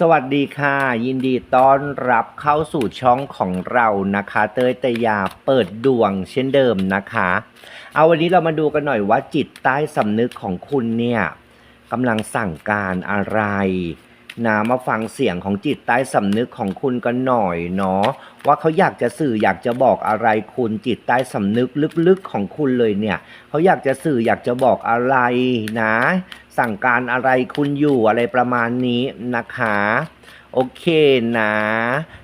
สวัสดีค่ะ ยินดีต้อนรับเข้าสู่ช่องของเรานะคะ เต้ยตยาเปิดดวงเช่นเดิมนะคะ เอาวันนี้เรามาดูกันหน่อยว่าจิตใต้สำนึกของคุณเนี่ยกำลังสั่งการอะไรนะมาฟังเสียงของจิตใต้สำนึกของคุณกันหน่อยเนาะว่าเขาอยากจะสื่ออยากจะบอกอะไรคุณจิตใต้สำนึกลึกๆของคุณเลยเนี่ยเขาอยากจะสื่ออยากจะบอกอะไรนะ สั่งการอะไรคุณอยู่อะไรประมาณนี้นะคะโอเคนะ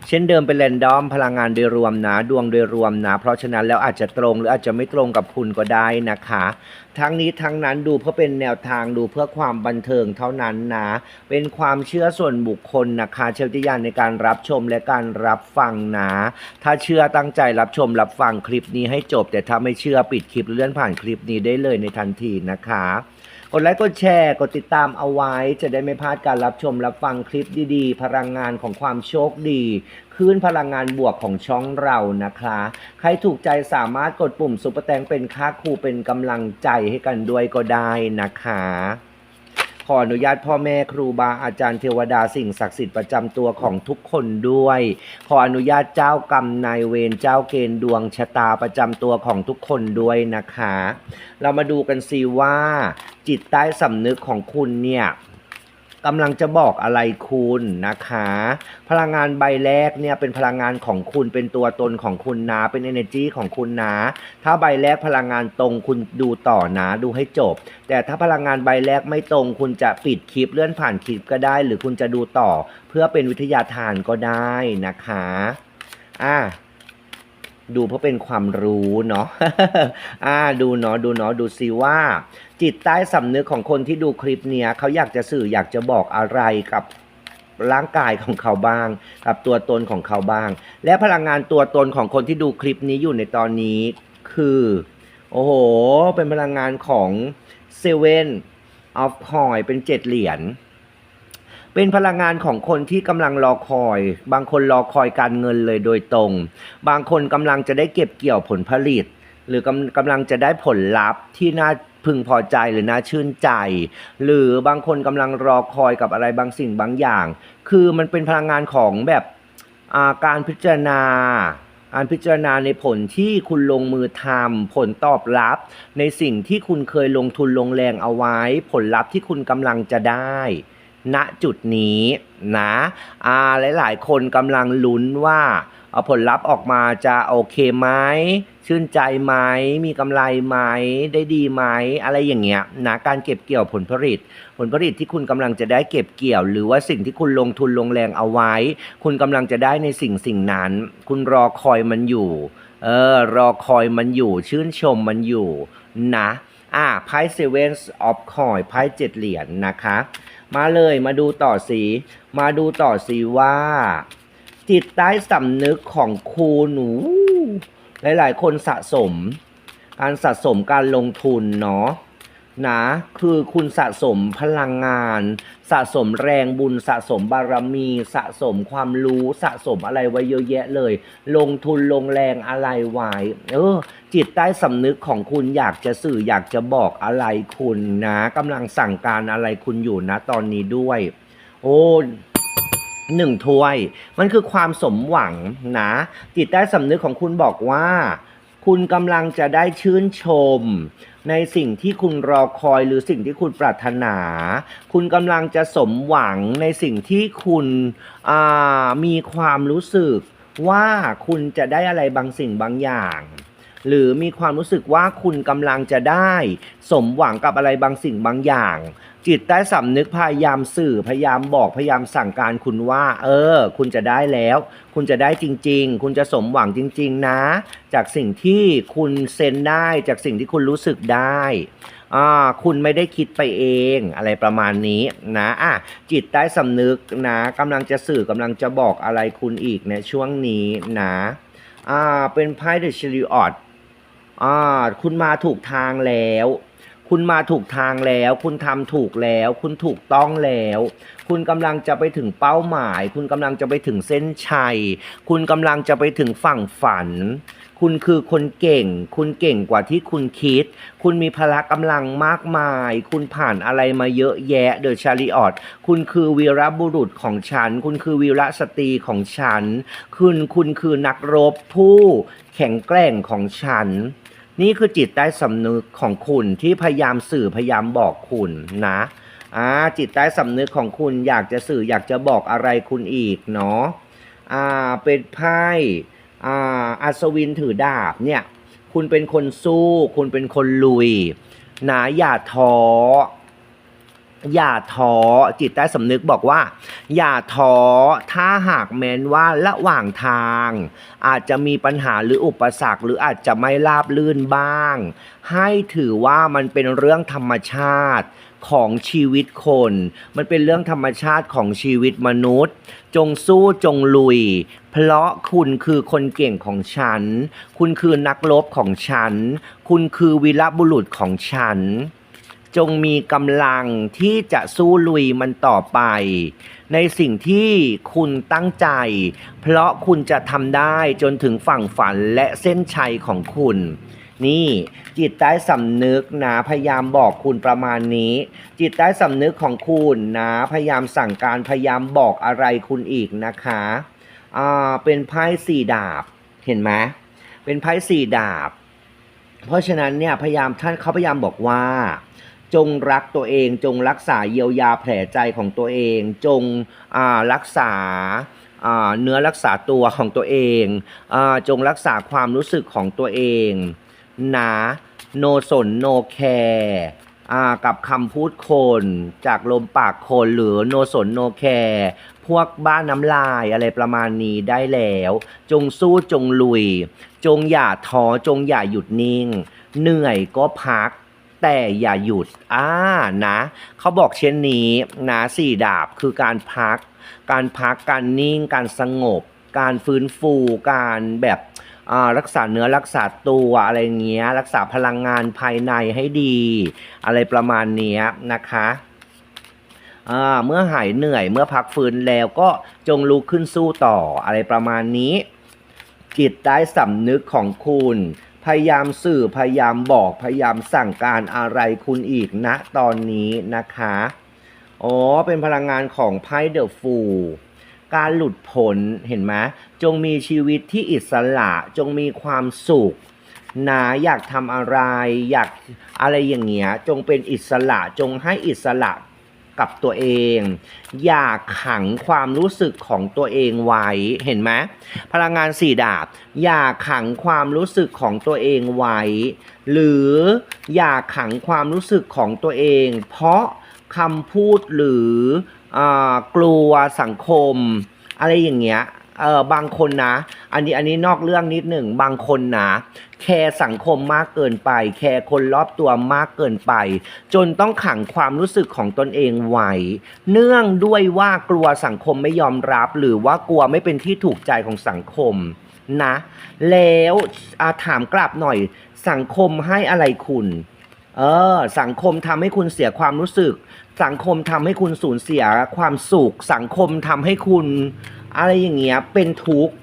เช่นเดิมเป็นแรนดอมพลังงานโดยรวมนะ ดวงโดยรวมนะ เพราะฉะนั้นแล้วอาจจะตรงหรืออาจจะไม่ตรงกับคุณก็ได้นะคะ ทั้งนี้ทั้งนั้นดูเพื่อเป็นแนวทางดูเพื่อความบันเทิงเท่านั้นนะ เป็นความเชื่อส่วนบุคคลนะคะเชลติยานในการรับชมและการรับฟังนะ ถ้าเชื่อตั้งใจรับชมรับฟังคลิปนี้ให้จบ แต่ถ้าไม่เชื่อปิดคลิปเลื่อนผ่านคลิปนี้ได้เลยในทันทีนะคะ กดไลค์กดแชร์กดติดตามเอาไว้ จะได้ไม่พลาดการรับชมรับฟังคลิปดีๆ พลังงานของความโชคดีคลื่นพลังงานบวกของช่องเรานะคะ ใครถูกใจสามารถกดปุ่มซุปเปอร์แตงเป็นค่าครูเป็นกำลังใจให้กันด้วยก็ได้นะคะ ขออนุญาตพ่อแม่ครูบาอาจารย์เทวดาสิ่งศักดิ์สิทธิ์ประจำตัวของทุกคนด้วย ขออนุญาตเจ้ากรรมนายเวรเจ้าเกณฑ์ดวงชะตาประจำตัวของทุกคนด้วยนะคะ เรามาดูกันสิว่า จิตใต้สำนึกของคุณเนี่ยกำลังจะบอกอะไรคุณนะคะ พลังงานใบแรกเนี่ยเป็นพลังงานของคุณเป็นตัวตนของคุณนะเป็น energy ของคุณนะถ้าใบแรกพลังงานตรงคุณดูต่อนะดูให้จบ แต่ถ้าพลังงานใบแรกไม่ตรง คุณจะปิดคลิปเลื่อนผ่านคลิปก็ได้ หรือคุณจะดูต่อ เพื่อเป็นวิทยาทานก็ได้นะคะอะ ดูเพื่อเป็นความรู้เนาะอ่าดูเนาะดูเนาะดูซิว่า จิตใต้สำนึกของคนที่ดูคลิปเนี้ยเขาอยากจะสื่ออยากจะบอกอะไรกับร่างกายของเขาบ้าง กับตัวตนของเขาบ้าง และพลังงานตัวตนของคนที่ดูคลิปนี้อยู่ในตอนนี้คือ โอ้โห เป็นพลังงานของเซเว่นออฟคอยเป็นเจ็ดเหรียญ เป็นพลังงานของคนที่กำลังรอคอย บางคนรอคอยการเงินเลยโดยตรง บางคนกำลังจะได้เก็บเกี่ยวผลผลิต หรือกำกำลังจะได้ผลลัพธ์ที่น่าพึงพอใจหรือน่าชื่นใจ หรือบางคนกำลังรอคอยกับอะไรบางสิ่งบางอย่าง คือมันเป็นพลังงานของแบบาการพิจารณาการพิจารณาในผลที่คุณลงมือทำผลตอบรับ ในสิ่งที่คุณเคยลงทุนลงแรงเอาไว้ ผลลัพธ์ที่คุณกำลังจะได้ ณจุดนี้นะอ่าหลาย ๆ คนกำลังลุ้นว่าเอาผลลัพธ์ออกมาจะโอเคไหมชื่นใจไหมมีกำไรไหมได้ดีไหมอะไรอย่างเงี้ยนะการเก็บเกี่ยวผลผลิต ผลผลิตที่คุณกำลังจะได้เก็บเกี่ยว หรือว่าสิ่งที่คุณลงทุนลงแรงเอาไว้ คุณกำลังจะได้ในสิ่งสิ่งนั้น คุณรอคอยมันอยู่เออรอคอยมันอยู่ ชื่นชมมันอยู่นะอ่าไพ่เซเว่นออฟคอยไพ่เจ็ดเหรียญนะคะ มาเลยมาดูต่อสีมาดูต่อสีว่า จิตใต้สำนึกของคุณหนู หลาย ๆ คนสะสม การสะสมการลงทุนเนาะ นะ คือคุณสะสมพลังงาน สะสมแรงบุญ สะสมบารมี สะสมความรู้สะสมอะไรไว้เยอะแยะเลย ลงทุนลงแรงอะไรไว้เออจิตใต้สำนึกของคุณอยากจะสื่ออยากจะบอกอะไรคุณนะกำลังสั่งการอะไรคุณอยู่นะตอนนี้ด้วย โอ้หนึ่งถ้วย มันคือความสมหวังนะ จิตใต้สำนึกของคุณบอกว่า คุณกำลังจะได้ชื่นชม ในสิ่งที่คุณรอคอยหรือสิ่งที่คุณปรารถนา คุณกำลังจะสมหวังในสิ่งที่คุณมีความรู้สึกว่าคุณจะได้อะไรบางสิ่งบางอย่าง หรือมีความรู้สึกว่าคุณกำลังจะได้ สมหวังกับอะไรบางสิ่งบางอย่าง จิตใต้สำนึกพยายามสื่อพยายามบอกพยายามสั่งการคุณว่า เออ คุณจะได้แล้ว คุณจะได้จริง ๆ คุณจะสมหวังจริง ๆ นะ จากสิ่งที่คุณเซ็นได้จากสิ่งที่คุณรู้สึกได้อ่าคุณไม่ได้คิดไปเองอะไรประมาณนี้นะอะจิตใต้สำนึกนะกำลังจะสื่อกำลังจะบอกอะไรคุณอีกในช่วงนี้นะอ่าเป็นไพ่เดอะชิลิออด อ่าคุณมาถูกทางแล้ว คุณมาถูกทางแล้ว คุณทำถูกแล้ว คุณถูกต้องแล้ว คุณกำลังจะไปถึงเป้าหมาย คุณกำลังจะไปถึงเส้นชัย คุณกำลังจะไปถึงฝั่งฝัน คุณคือคนเก่ง คุณเก่งกว่าที่คุณคิด คุณมีพละกำลังมากมาย คุณผ่านอะไรมาเยอะแยะเดอะชาริออตคุณคือวีรบุรุษของฉัน คุณคือวีรสตรีของฉัน คุณคุณคือนักรบผู้แข็งแกร่งของฉัน นี่คือจิตใต้สำนึกของคุณที่พยายามสื่อพยายามบอกคุณนะอ่าจิตใต้สำนึกของคุณอยากจะสื่ออยากจะบอกอะไรคุณอีกเนาะอ่าเป็นไพ่อ่าอัศวินถือดาบเนี่ยคุณเป็นคนสู้ คุณเป็นคนลุยนะอย่าท้อ อย่าท้อจิตใต้สำนึกบอกว่า อย่าท้อถ้าหากแม้นว่าระหว่างทาง อาจจะมีปัญหาหรืออุปสรรค หรืออาจจะไม่ราบลื่นบ้าง ให้ถือว่ามันเป็นเรื่องธรรมชาติของชีวิตคน มันเป็นเรื่องธรรมชาติของชีวิตมนุษย์ จงสู้จงลุย เพราะคุณคือคนเก่งของฉัน คุณคือนักรบของฉัน คุณคือวีรบุรุษของฉัน จงมีกำลังที่จะสู้ลุยมันต่อไป ในสิ่งที่คุณตั้งใจ เพราะคุณจะทำได้จนถึงฝั่งฝันและเส้นชัยของคุณ นี่จิตใต้สำนึกนะพยายามบอกคุณประมาณนี้ จิตใต้สำนึกของคุณนะพยายามสั่งการพยายามบอกอะไรคุณอีกนะคะอ่าเป็นไพ่สี่ดาบเห็นไหมเป็นไพ่สี่ดาบ เพราะฉะนั้นเนี่ยพยายามท่านเขาพยายามบอกว่า จงรักตัวเอง จงรักษาเยียวยาแผลใจของตัวเอง จงอ่ารักษาอ่าเนื้อรักษาตัวของตัวเองอาจงรักษาความรู้สึกของตัวเองนะโนสนโนแคร์กับคำพูดคนจากลมปากคนหรือโนสนโนแคร์พวกบ้านน้ำลายอะไรประมาณนี้ได้แล้ว จงสู้จงลุย จงอย่าท้อจงอย่าหยุดนิ่ง เหนื่อยก็พัก แต่อย่าหยุดอ่านะเขาบอกเช่นนี้นะสี่ดาบคือการพัก การพักการนิ่ง การสงบ การฟื้นฟูการแบบรักษาเนื้อรักษาตัวอะไรเงี้ย รักษาพลังงานภายในให้ดี อะไรประมาณนี้นะคะเมื่อหายเหนื่อยเมื่อพักฟื้นแล้วก็จงลุกขึ้นสู้ต่ออะไรประมาณนี้ จิตใต้สำนึกของคุณ พยายามสื่อพยายามบอกพยายามสั่งการอะไรคุณอีกณตอนนี้นะคะ อ๋อ เป็นพลังงานของไพ่เดอะฟูการหลุดพ้นเห็นไหมจงมีชีวิตที่อิสระจงมีความสุขนะอยากทำอะไร อยากอะไรอย่างเงี้ยจงเป็นอิสระจงให้อิสระ กับตัวเอง อย่าขังความรู้สึกของตัวเองไว้เห็นไหมพลังงานสี่ดาบ อย่าขังความรู้สึกของตัวเองไว้ หรืออย่าขังความรู้สึกของตัวเอง เพราะคำพูดหรืออกลัวสังคม อะไรอย่างเงี้ย เออบางคนนะ อันนี้อันนี้นอกเรื่องนิดหนึ่งบางคนนะ แคร์สังคมมากเกินไป แคร์คนรอบตัวมากเกินไป จนต้องขังความรู้สึกของตนเองไว้เนื่องด้วยว่ากลัวสังคมไม่ยอมรับ หรือว่ากลัวไม่เป็นที่ถูกใจของสังคมนะ แล้วอาถามกลับหน่อย สังคมให้อะไรคุณเออสังคมทำให้คุณเสียความรู้สึก สังคมทำให้คุณสูญเสียความสุข สังคมทำให้คุณ อะไรอย่างเงี้ยเป็นทุกข์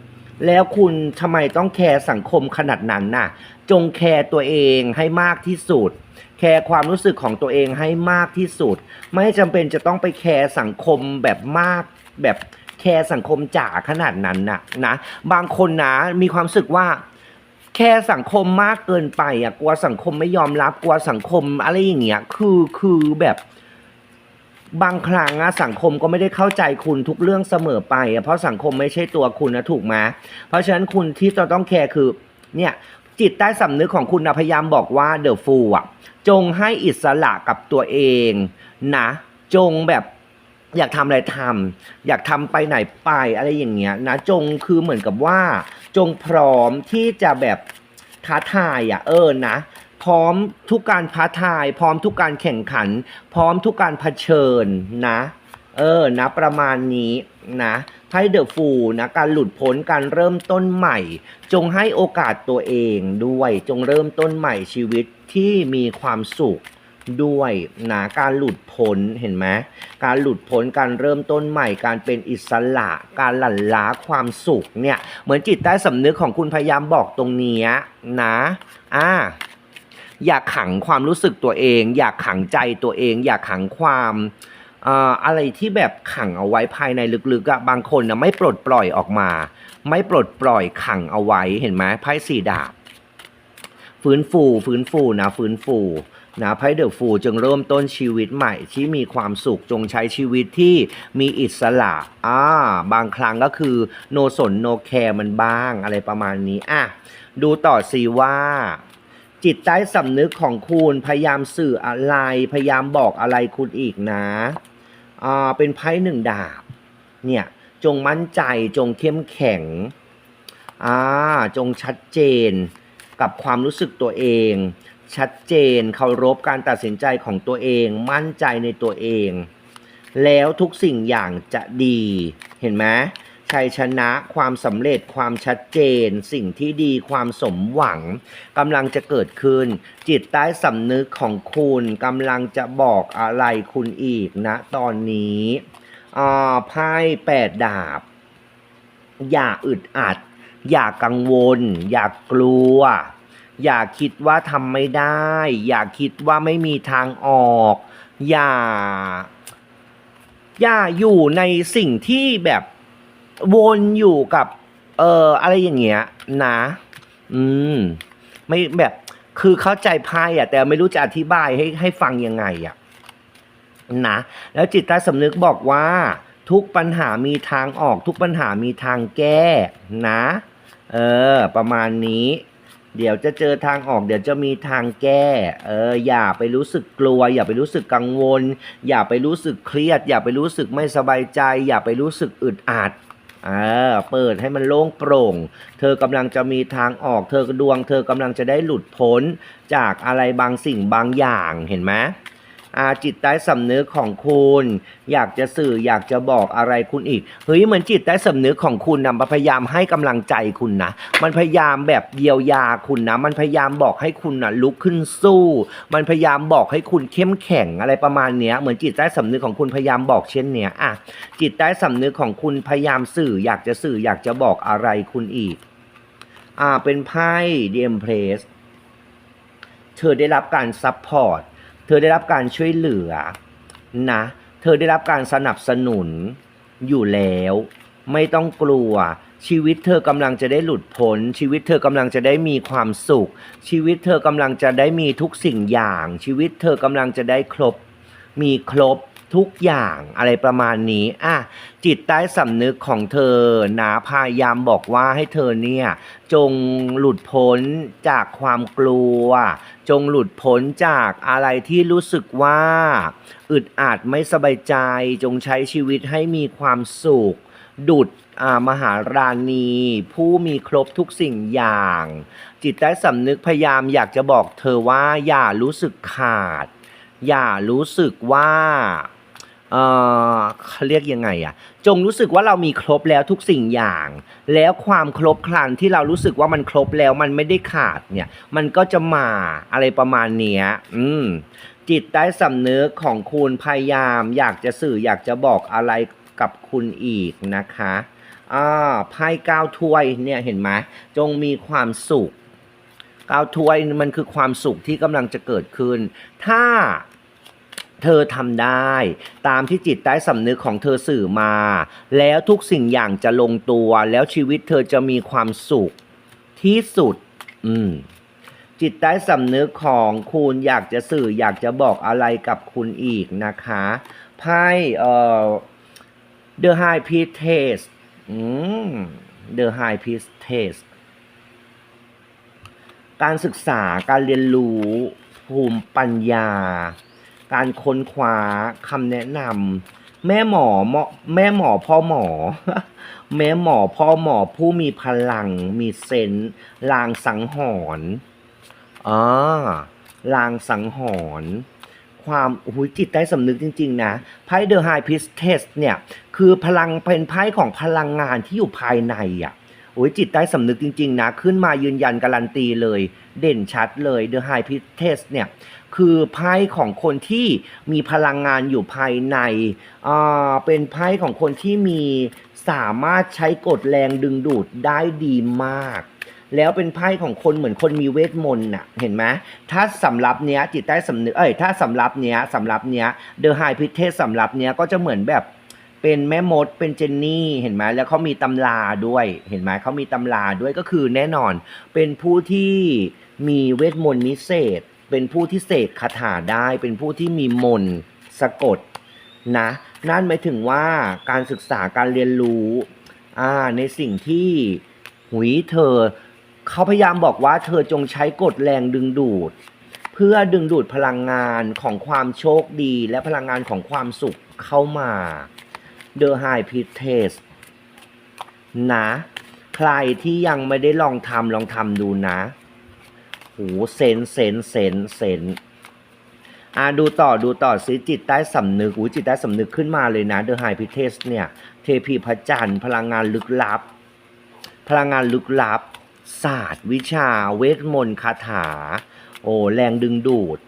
แล้วคุณทำไมต้องแคร์สังคมขนาดนั้นน่ะ จงแคร์ตัวเองให้มากที่สุด แคร์ความรู้สึกของตัวเองให้มากที่สุด ไม่จำเป็นจะต้องไปแคร์สังคมแบบมากแบบแคร์สังคมจ๋าขนาดนั้นน่ะนะ บางคนนะมีความรู้สึกว่าแค่สังคมมากเกินไปอะกลัวสังคมไม่ยอมรับกลัวสังคมอะไรอย่างเงี้ยคือคือแบบ บางครั้งอะสังคมก็ไม่ได้เข้าใจคุณทุกเรื่องเสมอไปอะเพราะสังคมไม่ใช่ตัวคุณนะถูกไหมเพราะฉะนั้นคุณที่จะต้องแคร์คือเนี่ยจิตใต้สำนึกของคุณนะพยายามบอกว่าเดอะฟูอะจงให้อิสระกับตัวเองนะจงแบบอยากทำอะไรทำอยากทำไปไหนไปอะไรอย่างเงี้ยนะจงคือเหมือนกับว่า จงพร้อมที่จะแบบท้าทายอะเออนะ พร้อมทุกการท้าทาย พร้อมทุกการแข่งขัน พร้อมทุกการเผชิญนะ เออนะประมาณนี้นะไพ่เดอะฟูนะการหลุดพ้นการเริ่มต้นใหม่ จงให้โอกาสตัวเองด้วย จงเริ่มต้นใหม่ชีวิตที่มีความสุขด้วยนะการหลุดพ้นเห็นไหมการหลุดพ้นการเริ่มต้นใหม่ การเป็นอิสระ การหลั่นล้าความสุขเนี่ยเหมือนจิตใต้สำนึกของคุณพยายามบอกตรงนี้นะอ่า อย่าขังความรู้สึกตัวเอง อย่าขังใจตัวเอง อย่าขังความเอ่ออะไรที่แบบขังเอาไว้ภายในลึกๆอะบางคนนะไม่ปลดปล่อยออกมา ไม่ปลดปล่อยขังเอาไว้เห็นไหมไพ่สี่ดาบฟื้นฟูฟื้นฟูนะฟื้นฟูนะไพ่เดอะฟูจึงเริ่มต้นชีวิตใหม่ที่มีความสุขจงใช้ชีวิตที่มีอิสระอ่าบางครั้งก็คือโนสนโนแคร์มันบ้างอะไรประมาณนี้อะดูต่อสิว่า จิตใต้สำนึกของคุณพยายามสื่ออะไร พยายามบอกอะไรคุณอีกนะอ่าเป็นไพ่หนึ่งดาบ เนี่ย จงมั่นใจจงเข้มแข็งอ่าจงชัดเจนกับความรู้สึกตัวเอง ชัดเจนเคารพการตัดสินใจของตัวเอง มั่นใจในตัวเอง แล้วทุกสิ่งอย่างจะดีเห็นไหม ชัยชนะ ความสำเร็จความชัดเจน สิ่งที่ดีความสมหวังกำลังจะเกิดขึ้น จิตใต้สำนึกของคุณกำลังจะบอกอะไรคุณอีกนะ ตอนนี้อ่าไพ่แปดดาบ อย่าอึดอัด อย่ากังวล อย่ากลัว อย่าคิดว่าทำไม่ได้ อย่าคิดว่าไม่มีทางออก อย่า อย่าอยู่ในสิ่งที่แบบ วนอยู่กับ เอออะไรอย่างเงี้ยนะ อืม ไม่แบบคือเข้าใจไพ่อะแต่ไม่รู้จะอธิบายให้ให้ฟังยังไงอะนะแล้วจิตใต้สำนึกบอกว่า ทุกปัญหามีทางออก ทุกปัญหามีทางแก้นะ เออ ประมาณนี้ เดี๋ยวจะเจอทางออก เดี๋ยวจะมีทางแก้ เออ อย่าไปรู้สึกกลัว อย่าไปรู้สึกกังวล อย่าไปรู้สึกเครียด อย่าไปรู้สึกไม่สบายใจ อย่าไปรู้สึกอึดอัด ออเปิดให้มันโล่งโปร่ง เธอกำลังจะมีทางออก เธอดวง เธอกำลังจะได้หลุดพ้นจากอะไรบางสิ่งบางอย่างเห็นไหม อาจิตใต้สำนึกของคุณ อยากจะสื่ออยากจะบอกอะไรคุณอีกเฮ้ยเหมือนจิตใต้สำนึกของคุณนะมันพยายามให้กำลังใจคุณนะ มันพยายามแบบเยียวยาคุณนะ มันพยายามบอกให้คุณนะลุกขึ้นสู้ มันพยายามบอกให้คุณเข้มแข็งอะไรประมาณเนี้ยเหมือนจิตใต้สำนึกของคุณพยายามบอกเช่นเนี้ยอะจิตใต้สำนึกของคุณพยายามสื่อ อยากจะสื่ออยากจะบอกอะไรคุณอีกอ่าเป็นไพ่เดียมเพลสเธอได้รับการซัพพอร์ต เธอได้รับการช่วยเหลือนะ เธอได้รับการสนับสนุนอยู่แล้ว ไม่ต้องกลัว ชีวิตเธอกำลังจะได้หลุดพ้น ชีวิตเธอกำลังจะได้มีความสุข ชีวิตเธอกำลังจะได้มีทุกสิ่งอย่าง ชีวิตเธอกำลังจะได้ครบ มีครบ ทุกอย่างอะไรประมาณนี้อะจิตใต้สำนึกของเธอนะพยายามบอกว่าให้เธอเนี่ยจงหลุดพ้นจากความกลัว จงหลุดพ้นจากอะไรที่รู้สึกว่าอึดอัดไม่สบายใจ จงใช้ชีวิตให้มีความสุข ดุดมหาราณี ผู้มีครบทุกสิ่งอย่าง จิตใต้สำนึกพยายามอยากจะบอกเธอว่าอย่ารู้สึกขาด อย่ารู้สึกว่า เออเขาเรียกยังไงอะจงรู้สึกว่าเรามีครบแล้วทุกสิ่งอย่าง แล้วความครบครันที่เรารู้สึกว่ามันครบแล้วมันไม่ได้ขาดเนี่ย มันก็จะมาอะไรประมาณเนี้ยอืมจิตใต้สำนึกของคุณพยายาม อยากจะสื่ออยากจะบอกอะไรกับคุณอีกนะคะอ่าไพ่เก้าถ้วยเนี่ยเห็นไหมจงมีความสุขเก้าถ้วยมันคือความสุขที่กำลังจะเกิดขึ้น ถ้า เธอทำได้ตามที่จิตใต้สำนึกของเธอสื่อมา แล้วทุกสิ่งอย่างจะลงตัวแล้วชีวิตเธอจะมีความสุขที่สุด อืม จิตใต้สำนึกของคุณอยากจะสื่ออยากจะบอกอะไรกับคุณอีกนะคะไพ่เอ่อ The High Priestess อืม The High Priestess การศึกษาการเรียนรู้ภูมิปัญญา การค้นคว้าคำแนะนำแม่หมอหมอแม่หมอพ่อหมอ แม่หมอพ่อหมอผู้มีพลังมีเซนส์ลางสังหรณ์อ่าลางสังหรณ์ความหุยจิตใต้สำนึกจริง ๆ นะไพ่เดอะไฮพิสเทสเนี่ย คือพลังเป็นไพ่ของพลังงานที่อยู่ภายในอะ โอ้ยจิตใต้สำนึกจริง ๆ นะ ขึ้นมายืนยันการันตีเลย เด่นชัดเลย The High Priestess เนี่ยคือไพ่ของคนที่มีพลังงานอยู่ภายในอ่าเป็นไพ่ของคนที่มีสามารถใช้กฎแรงดึงดูดได้ดีมาก แล้วเป็นไพ่ของคนเหมือนคนมีเวทมนต์น่ะเห็นไหมถ้าสำรับเนี้ยจิตใต้สำนึกเอ้ยถ้าสำรับเนี้ยสำรับเนี้ย The High Priestess สำรับเนี้ยก็จะเหมือนแบบ เป็นแม่มดเป็นเจนนี่เห็นไหมแล้วเขามีตำราด้วยเห็นไหมเขามีตำราด้วยก็คือแน่นอน เป็นผู้ที่มีเวทมนต์นิเศษ เป็นผู้ที่เสกคาถาได้ เป็นผู้ที่มีมนต์สะกดนะนั่นหมายถึงว่าการศึกษาการเรียนรู้อ่าในสิ่งที่หุยเธอเขาพยายามบอกว่าเธอจงใช้กฎแรงดึงดูด เพื่อดึงดูดพลังงานของความโชคดีและพลังงานของความสุขเข้ามา The High Priestess นะ ใครที่ยังไม่ได้ลองทำลองทำดูนะโหเซนเซนเซนเซนอะดูต่อดูต่อซิจิตใต้สำนึกอูจิตใต้สำนึกขึ้นมาเลยนะ The High Priestess เนี่ย เทพีพระจันทร์พลังงานลึกลับ พลังงานลึกลับ ศาสตร์ วิชา เวทมนต์คาถา โอ้แรงดึงดูด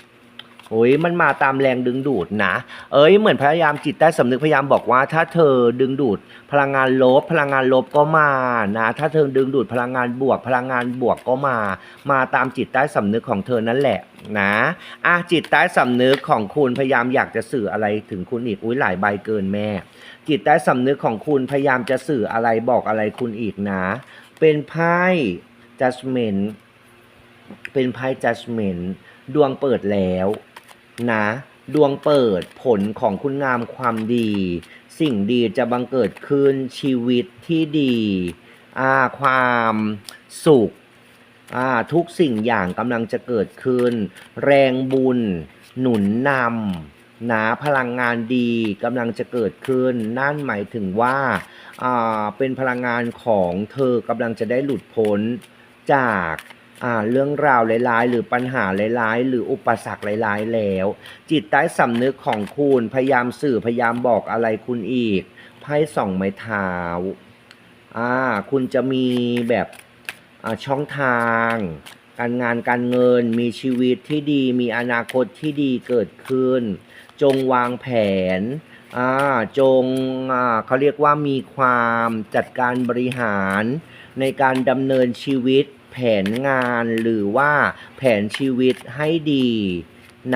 โอ้ยมันมาตามแรงดึงดูดนะ เอ้ยเหมือนพยายามจิตใต้สำนึกพยายามบอกว่า ถ้าเธอดึงดูดพลังงานลบ พลังงานลบก็มานะ ถ้าเธอดึงดูดพลังงานบวก พลังงานบวกก็มา มาตามจิตใต้สำนึกของเธอนั่นแหละนะอะจิตใต้สำนึกของคุณพยายามอยากจะสื่ออะไรถึงคุณอีกอุ้ยหลายใบเกินแม่ จิตใต้สำนึกของคุณพยายามจะสื่ออะไรบอกอะไรคุณอีกนะ เป็นไพ่ judgment เป็นไพ่ judgment ดวงเปิดแล้ว นะ ดวงเปิดผลของคุณงามความดี สิ่งดีจะบังเกิดขึ้นชีวิตที่ดีอาความสุขอ่าทุกสิ่งอย่างกำลังจะเกิดขึ้น แรงบุญ หนุนนำนะพลังงานดีกำลังจะเกิดขึ้น นั่นหมายถึงว่าอ่าเป็นพลังงานของเธอกำลังจะได้หลุดพ้นจาก เรื่องราวร้ายๆ หรือปัญหาร้ายๆ หรืออุปสรรคร้ายๆ แล้ว จิตใต้สำนึกของคุณพยายามสื่อพยายามบอกอะไรคุณอีกไพ่สองไม้เท้าอ่าคุณจะมีแบบช่องทาง การงานการเงินมีชีวิตที่ดี มีอนาคตที่ดีเกิดขึ้น จงวางแผนอ่าจงอ่าเขาเรียกว่ามีความจัดการบริหารในการดำเนินชีวิต แผนงานหรือว่าแผนชีวิตให้ดี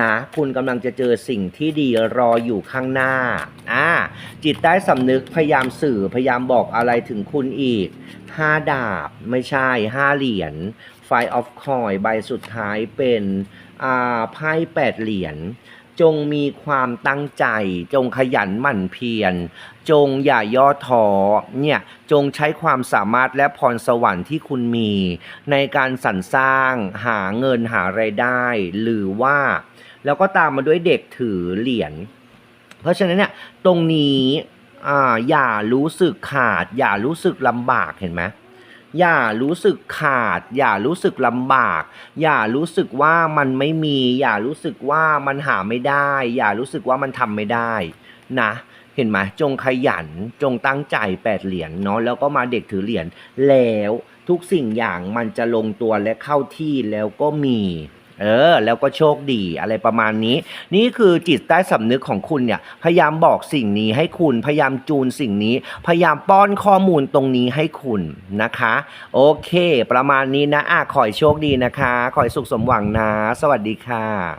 นะคุณกำลังจะเจอสิ่งที่ดีรออยู่ข้างหน้าอ่าจิตใต้สำนึกพยายามสื่อพยายามบอกอะไรถึงคุณอีกห้าดาบไม่ใช่ห้าเหรียญ Five of Coin ใบสุดท้ายเป็นอ่าไพ่แปดเหรียญ จงมีความตั้งใจ จงขยันหมั่นเพียร จงอย่าย่อท้อเนี่ยจงใช้ความสามารถและพรสวรรค์ที่คุณมี ในการสรรสร้างหาเงินหาไรายได้ หรือว่า แล้วก็ตามมาด้วยเด็กถือเหรียญเพราะฉะนั้นเนี่ยตรงนี้อ่าอย่ารู้สึกขาด อย่ารู้สึกลำบากเห็นไหม อย่ารู้สึกขาด อย่ารู้สึกลำบาก อย่ารู้สึกว่ามันไม่มี อย่ารู้สึกว่ามันหาไม่ได้ อย่ารู้สึกว่ามันทำไม่ได้นะเห็นไหมจงขยันจงตั้งใจแปดเหรียญเนาะแล้วก็มาเด็กถือเหรียญแล้วทุกสิ่งอย่างมันจะลงตัวและเข้าที่แล้วก็มี เออแล้วก็โชคดีอะไรประมาณนี้ นี่คือจิตใต้สำนึกของคุณเนี่ยพยายามบอกสิ่งนี้ให้คุณพยายามจูนสิ่งนี้ พยายามป้อนข้อมูลตรงนี้ให้คุณนะคะ โอเค ประมาณนี้นะอะขอให้โชคดีนะคะ ขอให้สุขสมหวังนะ สวัสดีค่ะ